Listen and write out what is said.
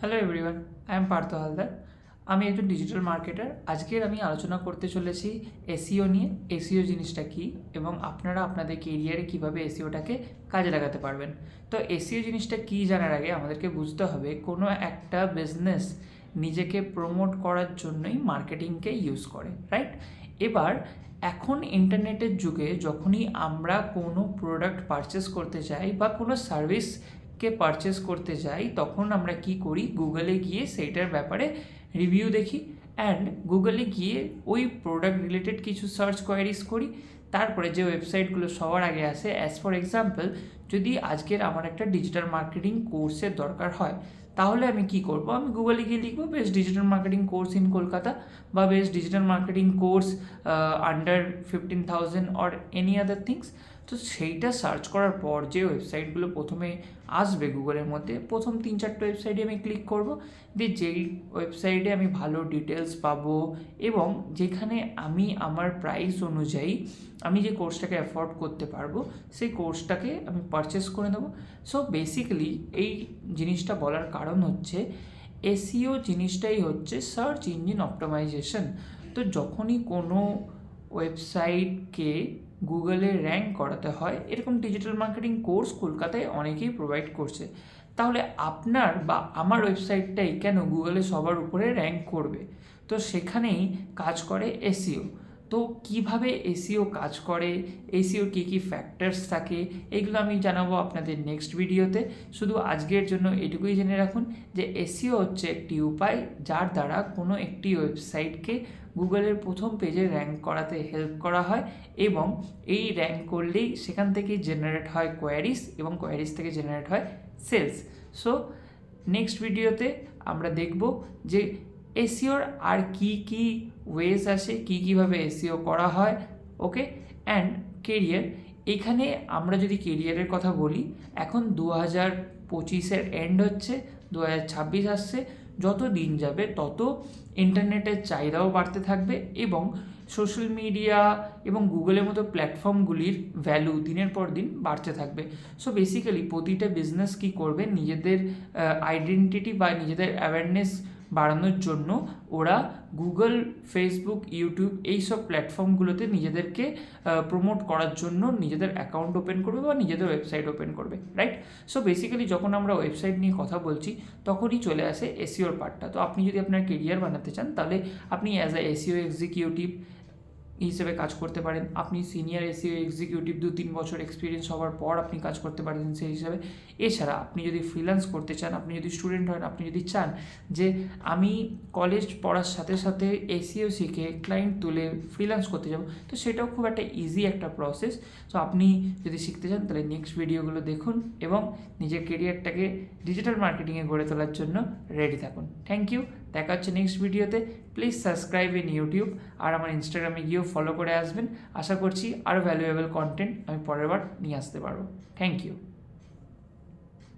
Hello everyone I am Partha Haldar আমি একজন digital marketer আজকের আমি আলোচনা করতে চলেছি এসিও নিয়ে। এসিও জিনিসটা কী এবং আপনারা আপনাদের কেরিয়ারে কীভাবে এসিওটাকে কাজে লাগাতে পারবেন? তো এসিও জিনিসটা কী জানার আগে আমাদেরকে বুঝতে হবে কোনো একটা বিজনেস নিজেকে প্রমোট করার জন্যই মার্কেটিংকে ইউজ করে রাইট এবার, এখন ইন্টারনেটের যুগে যখনই আমরা কোনো প্রোডাক্ট পারচেস করতে চাই বা কোনো সার্ভিসকে পারচেস করতে যাই, তখন আমরা কি করি? গুগলে গিয়ে সেইটার ব্যাপারে রিভিউ দেখি অ্যান্ড গুগলে গিয়ে ওই প্রোডাক্ট রিলেটেড কিছু সার্চ কোয়ারিজ করি। তারপরে যে ওয়েবসাইটগুলো সবার আগে আসে অ্যাজ ফর এক্সাম্পল যদি আজকের আমার একটা ডিজিটাল মার্কেটিং কোর্সের দরকার হয়, তাহলে আমি কি করব? আমি গুগলে গিয়ে লিখব best digital marketing course in Kolkata বা best digital marketing course under fifteen thousand or any other things তো সেইটা সার্চ করার পর যে ওয়েবসাইটগুলো প্রথমে আসবে গুগলের মধ্যে, প্রথম তিন চারটে ওয়েবসাইটে আমি ক্লিক করব। দিয়ে যেই ওয়েবসাইটে আমি ভালো ডিটেলস পাবো এবং যেখানে আমি আমার প্রাইস অনুযায়ী আমি যে কোর্সটাকে অ্যাফোর্ড করতে পারব, সেই কোর্সটাকে আমি পারচেস করে নেব। সো বেসিক্যালি এই জিনিসটা বলার কারণ হচ্ছে এসিও জিনিসটাই হচ্ছে সার্চ ইঞ্জিন অপটোমাইজেশন তো যখনই কোনো ওয়েবসাইটকে গুগলে র্যাঙ্ক করাতে হয়। এরকম ডিজিটাল মার্কেটিং কোর্স কলকাতায় অনেকেই প্রোভাইড করছে। তাহলে আপনার বা আমার ওয়েবসাইটটাই কেন গুগলে সবার উপরে র্যাঙ্ক করবে? তো সেখানেই কাজ করে এসিও তো কীভাবে এসিও কাজ করে, এসিওর কী কী ফ্যাক্টরস থাকে, এগুলো আমি জানাব আপনাদের নেক্সট ভিডিওতে শুধু আজকের জন্য এটুকুই জেনে রাখুন যে এসিও হচ্ছে একটি উপায় যার দ্বারা কোনো একটি ওয়েবসাইটকে গুগলের প্রথম পেজে র্যাঙ্ক করাতে হেল্প করা হয় এবং এই র্যাঙ্ক করলেই সেখান থেকে জেনারেট হয় কোয়ারিস এবং কোয়ারিস থেকে জেনারেট হয় সেলস সো নেক্সট ভিডিওতে আমরা দেখব যে এসিওর আর কি কি ওয়েজ আছে কী কীভাবে এসিও করা হয় ওকে অ্যান্ড কেরিয়ার এখানে আমরা যদি কেরিয়ারের কথা বলি, এখন দু হাজার পঁচিশের এন্ড হচ্ছে দু হাজার ছাব্বিশ আসছে, যত দিন যাবে তত ইন্টারনেটের চাহিদাও বাড়তে থাকবে এবং সোশ্যাল মিডিয়া এবং গুগলের মতো প্ল্যাটফর্মগুলির ভ্যালু দিনের পর দিন বাড়তে থাকবে। সো বেসিক্যালি প্রতিটা বিজনেস কী করবে? নিজেদের আইডেন্টিটি বা নিজেদের অ্যাওয়ারনেস বাড়ানোর জন্য ওরা গুগল, ফেসবুক, ইউটিউব এইসব প্ল্যাটফর্মগুলোতে নিজেদেরকে প্রমোট করার জন্য নিজেদের অ্যাকাউন্ট ওপেন করবে বা নিজেদের ওয়েবসাইট ওপেন করবে রাইট সো বেসিক্যালি যখন আমরা ওয়েবসাইট নিয়ে কথা বলছি, তখনই চলে আসে এসিওর পার্টটা তো আপনি যদি আপনার কেরিয়ার বানাতে চান, তাহলে আপনি অ্যাজ আ এসিও এক্সিকিউটিভ হিসেবে কাজ করতে পারেন। আপনি সিনিয়র এসিও এক্সিকিউটিভ দু তিন বছর এক্সপিরিয়েন্স হওয়ার পর আপনি কাজ করতে পারেন সেই হিসাবে। এছাড়া আপনি যদি ফ্রিল্যান্স করতে চান, আপনি যদি স্টুডেন্ট হন, আপনি যদি চান যে আমি কলেজ পড়ার সাথে সাথে এসিও শিখে ক্লায়েন্ট তুলে ফ্রিল্যান্স করতে যাব, তো সেটাও খুব একটা ইজি একটা প্রসেস সো আপনি যদি শিখতে চান, তাহলে নেক্সট ভিডিওগুলো দেখুন এবং নিজের কেরিয়ারটাকে ডিজিটাল মার্কেটিংয়ে গড়ে তোলার জন্য রেডি থাকুন। থ্যাংক ইউ দেখা হচ্ছে নেক্সট ভিডিওতে প্লিজ সাবস্ক্রাইব ইন ইউটিউব আর আমার ইনস্টাগ্রামে গিয়েও ফলো করে আসবেন। আশা করছি আরও ভ্যালুয়েবল কন্টেন্ট আমি পরের বার নিয়ে আসতে পারব। Thank you